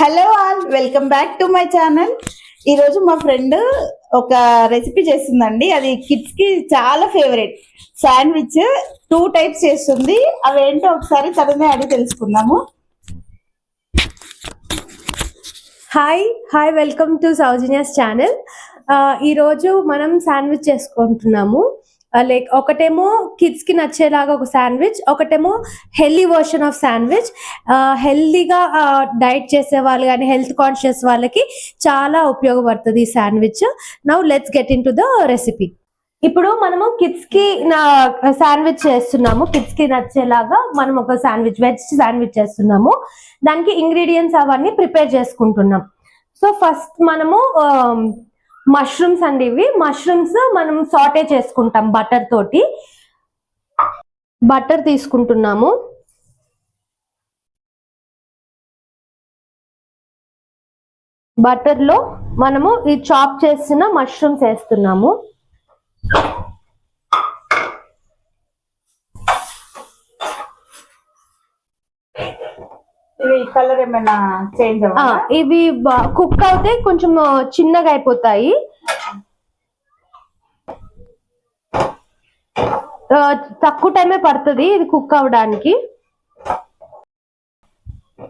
Hello all welcome back to my channel ఈ రోజు మా ఫ్రెండ్ ఒక రెసిపీ చేస్తుందండి. అది కిడ్స్కి చాలా ఫేవరెట్ శాండ్విచ్ టూ టైప్స్ చేస్తుంది. అవేంటో ఒకసారి తననే అడిగి తెలుసుకుందాము. Hi hi welcome to Soujanya's channel ఈరోజు మనం శాండ్విచ్ చేసుకుంటున్నాము. Uh, లైక్ ఒకటేమో కిడ్స్కి నచ్చేలాగా ఒక శాండ్విచ్ ఒకటేమో హెల్దీ వర్షన్ ఆఫ్ శాండ్విచ్ హెల్దీగా డైట్ చేసే వాళ్ళు కానీ హెల్త్ కాన్షియస్ వాళ్ళకి చాలా ఉపయోగపడుతుంది ఈ sandwich now let's get into the recipe ఇప్పుడు మనము కిడ్స్కి నా uh, శాండ్విచ్ చేస్తున్నాము. కిడ్స్కి నచ్చేలాగా మనం ఒక శాండ్విచ్ వెజ్ శాండ్విచ్ చేస్తున్నాము. దానికి ఇంగ్రీడియంట్స్ అవన్నీ ప్రిపేర్ చేసుకుంటున్నాం. సో ఫస్ట్ మనము um, మష్రూమ్స్ అండి ఇవి. మష్రూమ్స్ మనం సాటే చేసుకుంటాం బటర్ తోటి. బటర్ తీసుకుంటున్నాము. బటర్లో మనము ఈ చాప్ చేసిన మష్రూమ్స్ వేస్తున్నాము. కలర్ ఏమైనా చేంజ్ ఇవి కుక్ అవుతే కొంచెం చిన్నగా అయిపోతాయి. తక్కువ టైమే పడుతుంది ఇది కుక్ అవ్వడానికి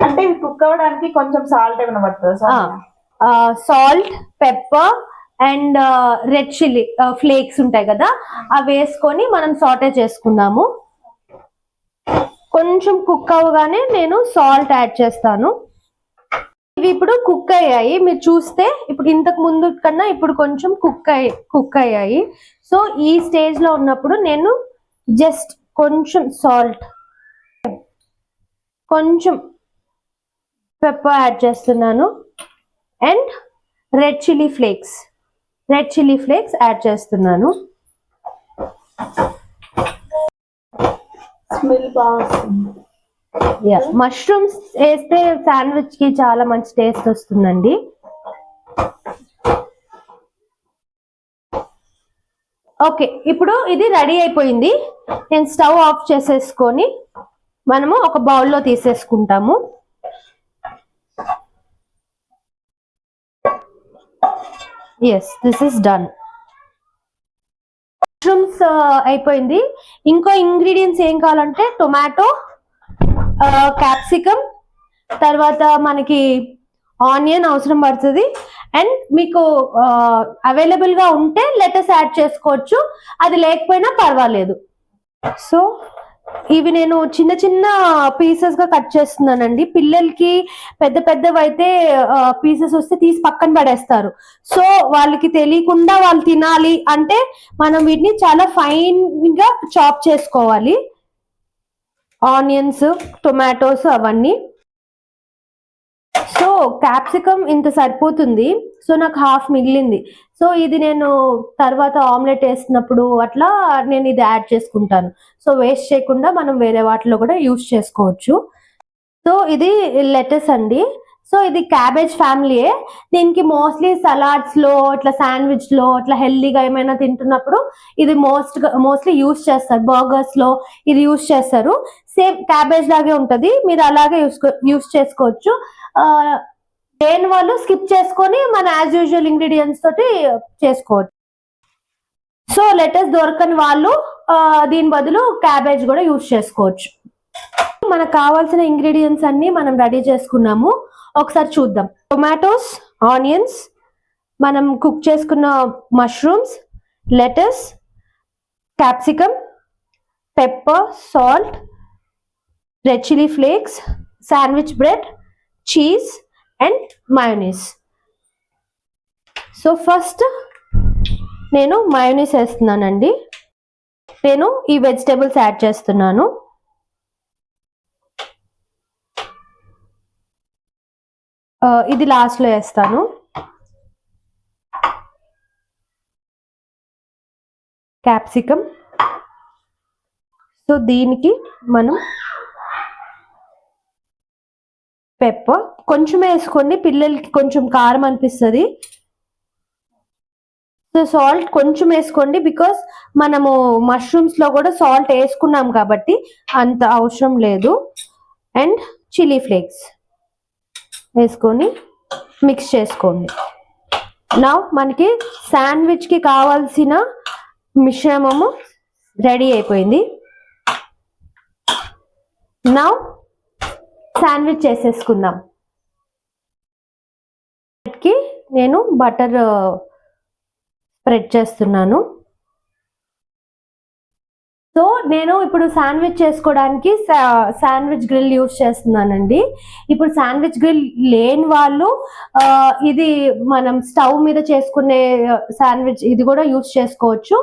అంటే ఇవి కుక్ అవ్వడానికి కొంచెం సాల్ట్ ఏమైనా పడుతుంది salt pepper and red chilli flakes ఉంటాయి కదా అవి వేసుకొని మనం సాటే చేసుకుందాము. కొంచెం కుక్ అవ్వగానే నేను సాల్ట్ యాడ్ చేస్తాను. ఇవి ఇప్పుడు కుక్ అయ్యాయి. మీరు చూస్తే ఇప్పుడు ఇంతకు ముందు కన్నా ఇప్పుడు కొంచెం కుక్ అయ్యి కుక్ అయ్యాయి. సో ఈ స్టేజ్లో ఉన్నప్పుడు నేను జస్ట్ కొంచెం సాల్ట్ కొంచెం పెప్పర్ యాడ్ చేస్తున్నాను. And red chilli flakes red chilli flakes add చేస్తున్నాను. స్మెల్ బాగా వస్తుంది. మష్రూమ్స్ వేస్తే శాండ్విచ్కి చాలా మంచి టేస్ట్ వస్తుందండి. ఓకే ఇప్పుడు ఇది రెడీ అయిపోయింది. నేను స్టవ్ ఆఫ్ చేసేసుకొని మనము ఒక బౌల్లో తీసేసుకుంటాము. Yes this is done mushrooms uh, అయిపోయింది. ఇంకో ఇంగ్రీడియంట్స్ ఏం కావాలంటే టొమాటో క్యాప్సికమ్ uh, తర్వాత మనకి ఆనియన్ అవసరం పడుతుంది. అండ్ మీకు uh, అవైలబుల్గా ఉంటే లెటర్స్ యాడ్ చేసుకోవచ్చు. అది లేకపోయినా పర్వాలేదు. సో ఇవి నేను చిన్న చిన్న పీసెస్గా కట్ చేస్తున్నానండి. పిల్లలకి పెద్ద పెద్దవి అయితే పీసెస్ వస్తే తీసి పక్కన పడేస్తారు. సో వాళ్ళకి తెలియకుండా వాళ్ళు తినాలి అంటే మనం వీటిని చాలా ఫైన్గా చాప్ చేసుకోవాలి. ఆనియన్స్ టొమాటోస్ అవన్నీ. సో క్యాప్సికమ్ ఇంత సరిపోతుంది. సో నాకు హాఫ్ మిగిలింది. సో ఇది నేను తర్వాత ఆమ్లెట్ వేసినప్పుడు అట్లా నేను ఇది యాడ్ చేసుకుంటాను. సో వేస్ట్ చేయకుండా మనం వేరే వాటిలో కూడా యూస్ చేసుకోవచ్చు. సో ఇది లెటర్స్ అండి. సో ఇది క్యాబేజ్ ఫ్యామిలీయే దీనికి మోస్ట్లీ సలాడ్స్లో ఇట్లా శాండ్విచ్లో ఇట్లా హెల్దీగా ఏమైనా తింటున్నప్పుడు ఇది మోస్ట్ మోస్ట్లీ యూస్ చేస్తారు. బర్గర్స్లో ఇది యూస్ చేస్తారు. సేమ్ క్యాబేజ్ లాగే ఉంటది. మీరు అలాగే యూస్ యూస్ చేసుకోవచ్చు. లేని వాళ్ళు స్కిప్ చేసుకొని మన యాజ్ యూజువల్ ఇంగ్రీడియంట్స్ తోటి చేసుకోవచ్చు. సో లెటర్స్ దొరకని వాళ్ళు దీని బదులు క్యాబేజ్ కూడా యూస్ చేసుకోవచ్చు. మనకు కావాల్సిన ఇంగ్రీడియంట్స్ అన్ని మనం రెడీ చేసుకున్నాము. ఒకసారి చూద్దాం. టొమాటోస్ ఆనియన్స్ మనం కుక్ చేసుకున్న mushrooms lettuce capsicum pepper salt red chilli flakes sandwich bread cheese and mayonnaise so first నేను మయోనీస్ వేస్తున్నానండి. నేను ఈ వెజిటేబుల్స్ యాడ్ చేస్తున్నాను. ఇది లాస్ట్లో వేస్తాను. క్యాప్సికమ్ సో దీనికి మనం పెప్పర్ కొంచెం వేసుకోండి పిల్లలకి కొంచెం కారం అనిపిస్తుంది. సో సాల్ట్ కొంచెం వేసుకోండి బికాస్ మనము మష్రూమ్స్లో కూడా సాల్ట్ వేసుకున్నాం కాబట్టి అంత అవసరం లేదు. అండ్ చిల్లీ ఫ్లేక్స్ వేసుకొని మిక్స్ చేసుకోండి. నా మనకి శాండ్విచ్కి కావాల్సిన మిశ్రమము రెడీ అయిపోయింది. నా శాండ్విచ్ చేసేసుకుందాం. కి నేను బటర్ స్ప్రెడ్ uh, చేస్తున్నాను. సో నేను ఇప్పుడు శాండ్విచ్ చేసుకోవడానికి శాండ్విచ్ గ్రిల్ యూస్ చేస్తున్నానండి. ఇప్పుడు శాండ్విచ్ గ్రిల్ లేని వాళ్ళు uh, ఇది మనం స్టవ్ మీద చేసుకునే uh, శాండ్విచ్ ఇది కూడా యూస్ చేసుకోవచ్చు.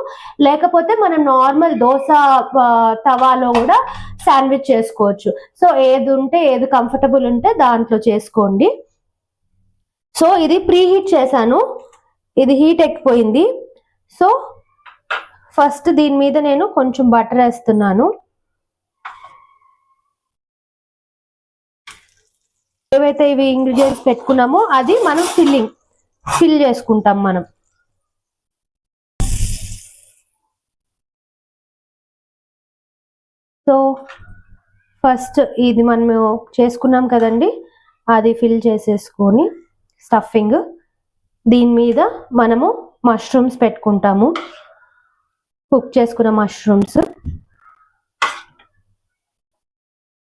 లేకపోతే మనం నార్మల్ దోశ తవాలో కూడా శాండ్విచ్ చేసుకోవచ్చు. సో ఏది ఉంటే ఏది కంఫర్టబుల్ ఉంటే దాంట్లో చేసుకోండి. సో ఇది ప్రీ హీట్ చేశాను. ఇది హీట్ ఎక్కిపోయింది. సో ఫస్ట్ దీని మీద నేను కొంచెం బటర్ వేస్తున్నాను. ఏవైతే ఇవి ఇంగ్రీడియంట్స్ పెట్టుకున్నామో అది మనం ఫిల్లింగ్ ఫిల్ చేసుకుంటాం మనం. సో ఫస్ట్ ఇది మనము చేసుకున్నాం కదండి. అది ఫిల్ చేసేసుకొని స్టఫింగ్. దీని మీద మనము మష్రూమ్స్ పెట్టుకుంటాము. కుక్ చేసుకున్న మష్రూమ్స్.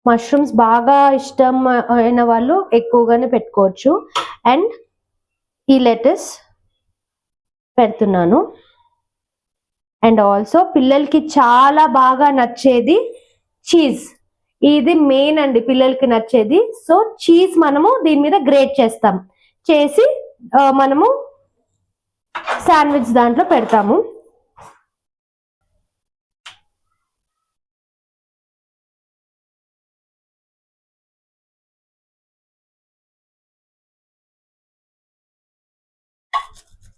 మష్రూమ్స్ బాగా ఇష్టం అయిన వాళ్ళు ఎక్కువగానే పెట్టుకోవచ్చు. అండ్ ఈ లెటర్స్ పెడుతున్నాను. అండ్ ఆల్సో పిల్లలకి చాలా బాగా నచ్చేది చీజ్ ఇది మెయిన్ అండి పిల్లలకి నచ్చేది. సో చీజ్ మనము దీని మీద గ్రేట్ చేస్తాం. చేసి మనము శాండ్విచ్ దాంట్లో పెడతాము.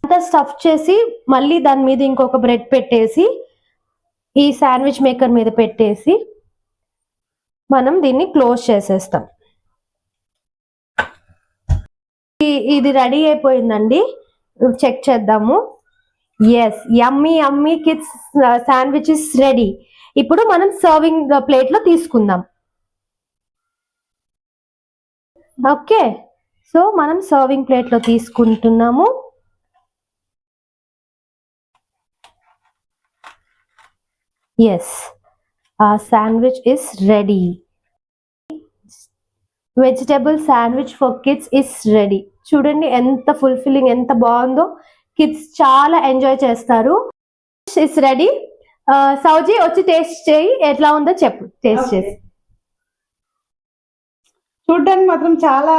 అంతా స్టఫ్ చేసి మళ్ళీ దాని మీద ఇంకొక బ్రెడ్ పెట్టేసి ఈ శాండ్విచ్ మేకర్ మీద పెట్టేసి మనం దీన్ని క్లోజ్ చేసేస్తాం. ఇది రెడీ అయిపోయిందండి. చెక్ చేద్దాము. Yes yummy yummy kids sandwich is ready ఇప్పుడు మనం సర్వింగ్ ప్లేట్ uh, లో తీసుకుందాం. ఓకే సో మనం సర్వింగ్ ప్లేట్లో తీసుకుంటున్నాము. Yes ah sandwich is ready vegetable sandwich for kids is ready చూడండి ఎంత ఫుల్ఫిల్లింగ్ ఎంత బాగుందో. కిడ్స్ చాలా ఎంజాయ్ చేస్తారు. ఇస్ రెడీ సౌజీ వచ్చి టేస్ట్ చేయి. ఎట్లా ఉందో చెప్పు. టేస్ట్ చేసి. చూడ్డానికి మాత్రం చాలా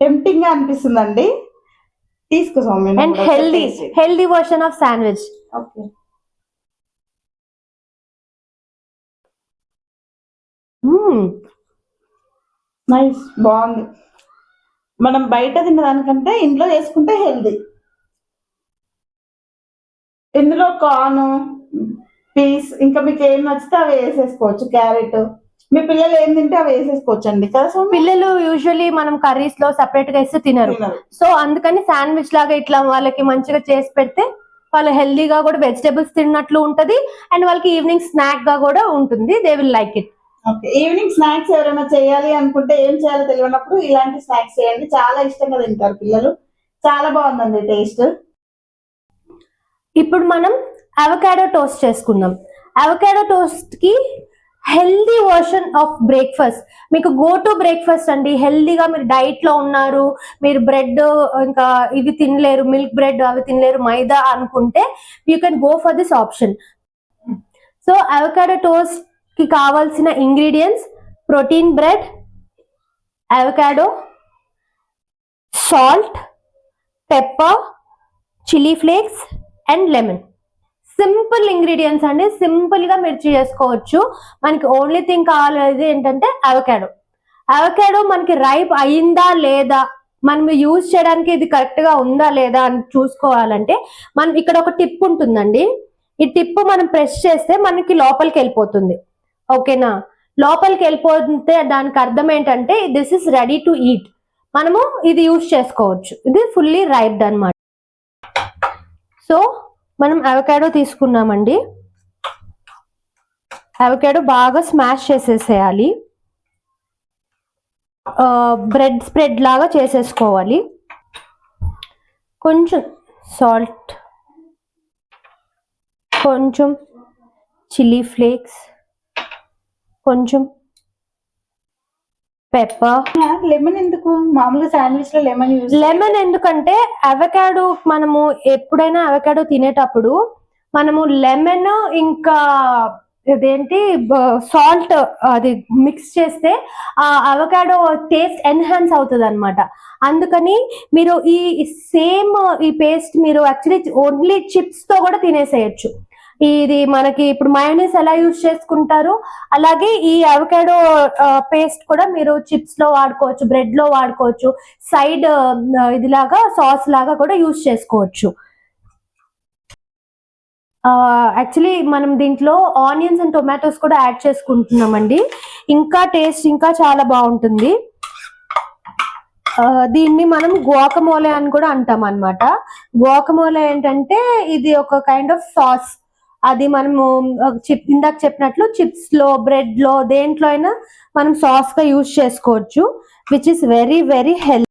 టెంప్టింగ్గా అనిపిస్తుందండి. తీసుకో and healthy. Healthy version of sandwich okay nice బాగుంది. మనం బయట తిన్నదానికంటే ఇంట్లో చేసుకుంటే హెల్దీ. ఇందులో కార్న్ పీస్ ఇంకా మీకు ఏం నచ్చితే అవి వేసేసుకోవచ్చు క్యారెట్. మీ పిల్లలు ఏం తింటే అవి వేసేసుకోవచ్చు అండి కదా సౌమ్య? పిల్లలు యూజువల్లీ మనం కర్రీస్లో సెపరేట్గా తినరు. తినరు. సో అందుకని శాండ్విచ్ లాగా ఇట్లా వాళ్ళకి మంచిగా చేసి పెడితే వాళ్ళు హెల్దీగా కూడా వెజిటేబుల్స్ తిన్నట్లు ఉంటది. అండ్ వాళ్ళకి ఈవినింగ్ స్నాక్గా కూడా ఉంటుంది. They will like it okay. Evening snacks ఎవరైనా చేయాలి అనుకుంటే ఏం చేయాలో తెలియనప్పుడు ఇలాంటి స్నాక్స్ చేయండి. చాలా ఇష్టంగా తింటారు పిల్లలు. చాలా బాగుందండి టేస్ట్. ఇప్పుడు మనం అవకాడో టోస్ట్ చేసుకుందాం. అవకాడో టోస్ట్కి హెల్దీ వర్షన్ ఆఫ్ బ్రేక్ఫాస్ట్. మీకు గో టు బ్రేక్ఫాస్ట్ అండి. హెల్దీగా మీరు డైట్లో ఉన్నారు మీరు బ్రెడ్ ఇంకా ఇవి తినలేరు మిల్క్ బ్రెడ్ అవి తినలేరు మైదా అనుకుంటే you can go for this option. So avocado toast కి కావాల్సిన ingredients protein bread avocado salt pepper chilli flakes and lemon. Simple ingredients అండి. సింపుల్గా మిర్చి చేసుకోవచ్చు. మనకి ఓన్లీ థింగ్ కావాలనేది ఏంటంటే అవకాడో. అవకాడో మనకి రైప్ అయిందా లేదా? మనం యూజ్ చేయడానికి ఇది కరెక్ట్గా ఉందా లేదా అని చూసుకోవాలంటే మనం ఇక్కడ ఒక టిప్ ఉంటుందండి. ఈ టిప్ మనం ప్రెస్ చేస్తే మనకి లోపలికి వెళ్ళిపోతుంది. ఓకేనా? లోపలికి వెళ్ళిపోతే దానికి అర్థం ఏంటంటే this is ready to eat మనము ఇది యూజ్ చేసుకోవచ్చు. ఇది ఫుల్లీ రైప్డ్ అన్నమాట. సో మనం అవకాడో తీసుకున్నామండి. అవకాడో బాగా స్మాష్ చేసేసేయాలి. బ్రెడ్ స్ప్రెడ్ లాగా చేసేసుకోవాలి. కొంచెం సాల్ట్ కొంచెం చిల్లీ ఫ్లేక్స్ కొంచెం పెప్పర్. లెమన్ ఎందుకు? మామూలుగా శాండ్విచ్లో లెమన్ లెమన్ ఎందుకంటే అవకాడో మనము ఎప్పుడైనా అవకాడో తినేటప్పుడు మనము లెమన్ ఇంకా ఇదేంటి సాల్ట్ అది మిక్స్ చేస్తే ఆ అవకాడో టేస్ట్ ఎన్హాన్స్ అవుతుంది అనమాట అందుకని మీరు ఈ సేమ్ ఈ పేస్ట్ మీరు యాక్చువల్లీ ఓన్లీ చిప్స్తో కూడా తినేసేయచ్చు. ఇది మనకి ఇప్పుడు మయోనీస్ ఎలా యూజ్ చేసుకుంటారు? అలాగే ఈ అవకాడో పేస్ట్ కూడా మీరు చిప్స్లో వాడుకోవచ్చు బ్రెడ్లో వాడుకోవచ్చు సైడ్ ఇదిలాగా సాస్ లాగా కూడా యూజ్ చేసుకోవచ్చు. యాక్చువల్లీ మనం దీంట్లో ఆనియన్స్ అండ్ టొమాటోస్ కూడా యాడ్ చేసుకుంటున్నామండి. ఇంకా టేస్ట్ ఇంకా చాలా బాగుంటుంది. ఆ, దీన్ని మనం గోకమోలే అని కూడా అంటాం అనమాట గోకమోలే ఏంటంటే ఇది ఒక కైండ్ ఆఫ్ సాస్ అది మనము చిప్ ఇందాక చెప్పినట్లు చిప్స్లో బ్రెడ్లో దేంట్లో అయినా మనం సాస్గా యూజ్ చేసుకోవచ్చు which is very very health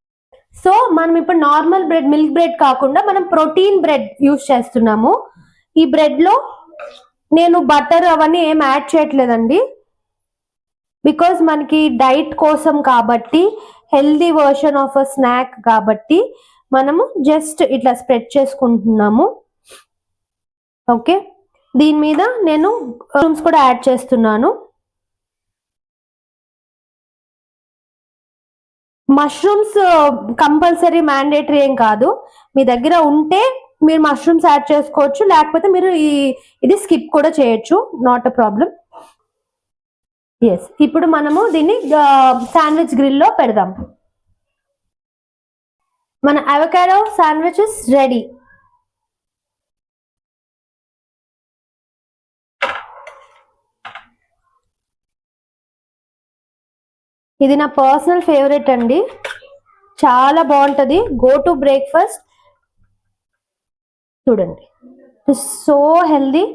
so మనం ఇప్పుడు నార్మల్ బ్రెడ్ మిల్క్ బ్రెడ్ కాకుండా మనం ప్రోటీన్ బ్రెడ్ యూజ్ చేస్తున్నాము. ఈ బ్రెడ్లో నేను బటర్ అవన్నీ ఏం యాడ్ చేయట్లేదండి. బికాజ్ మనకి డైట్ కోసం కాబట్టి healthy version of a snack కాబట్టి మనము జస్ట్ ఇట్లా స్ప్రెడ్ చేసుకుంటున్నాము. ఓకే? దీని మీద నేను రూమ్స్ కూడా యాడ్ చేస్తున్నాను. మష్రూమ్స్ కంపల్సరీ మ్యాండేటరీ ఏం కాదు. మీ దగ్గర ఉంటే మీరు మష్రూమ్స్ యాడ్ చేసుకోవచ్చు. లేకపోతే మీరు ఈ ఇది స్కిప్ కూడా చేయొచ్చు. నాట్ అ ప్రాబ్లం ఎస్ ఇప్పుడు మనము దీన్ని శాండ్విచ్ గ్రిల్లో పెడదాం. మన అవకాడో శాండ్విచెస్ రెడీ ఇది నా పర్సనల్ ఫేవరెట్ అండి. చాలా బాగుంటుంది. Go to breakfast. చూడండి. So healthy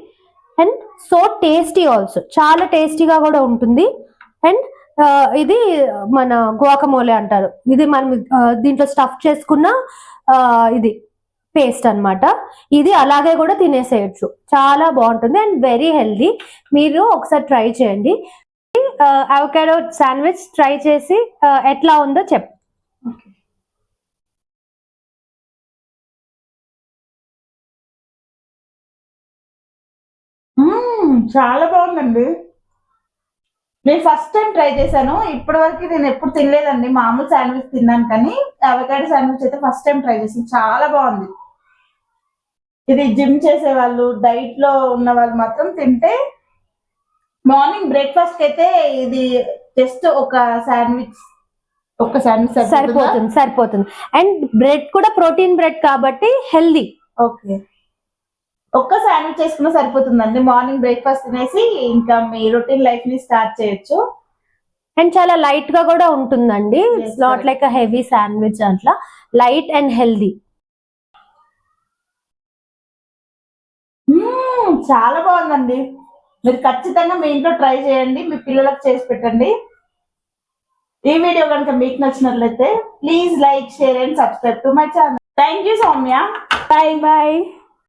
and so tasty also చాలా టేస్టీగా కూడా ఉంటుంది. అండ్ uh, ఇది మన గోకమోలే అంటారు. ఇది మనం uh, దీంట్లో స్టఫ్ చేసుకున్న uh, ఇది పేస్ట్ అన్నమాట. ఇది అలాగే కూడా తినేసేయచ్చు. చాలా బాగుంటుంది అండ్ వెరీ హెల్దీ మీరు ఒకసారి ట్రై చేయండి. అవకాడో శాండ్విచ్ ట్రై చేసి ఎట్లా ఉందో చెప్. మ్మ్, చాలా బాగుందండి. నేను ఫస్ట్ టైం ట్రై చేశాను. ఇప్పటి వరకు నేను ఎప్పుడు తినలేదండి. మామూలు శాండ్విచ్ తిన్నాను కానీ అవకాడో శాండ్విచ్ అయితే ఫస్ట్ టైం ట్రై చేసాను చాలా బాగుంది. ఇది జిమ్ చేసే వాళ్ళు డైట్లో ఉన్న వాళ్ళు మాత్రం తింటే మార్నింగ్ బ్రేక్ఫాస్ట్ అయితే ఇది జస్ట్ ఒక శాండ్విచ్. ఒక శాండ్విచ్ సరిపోతుంది? సరిపోతుంది అండ్ బ్రెడ్ కూడా ప్రోటీన్ బ్రెడ్ కాబట్టి హెల్దీ. ఓకే. ఒక్క శాండ్విచ్ చేసుకున్నా సరిపోతుందండి. మార్నింగ్ బ్రేక్ఫాస్ట్ తినేసి ఇంకా మీ రొటీన్ లైఫ్ని స్టార్ట్ చేయొచ్చు. అండ్ చాలా లైట్గా కూడా ఉంటుందండి. It's not. Like a heavy sandwich అట్లా లైట్ అండ్ హెల్దీ. చాలా బాగుందండి. మీరు ఖచ్చితంగా మీ ఇంట్లో ట్రై చేయండి మీ పిల్లలకు చేసి పెట్టండి. ఈ వీడియో కనుక మీకు నచ్చినట్లయితే please like share and subscribe to my channel. Thank you Soumya. Bye bye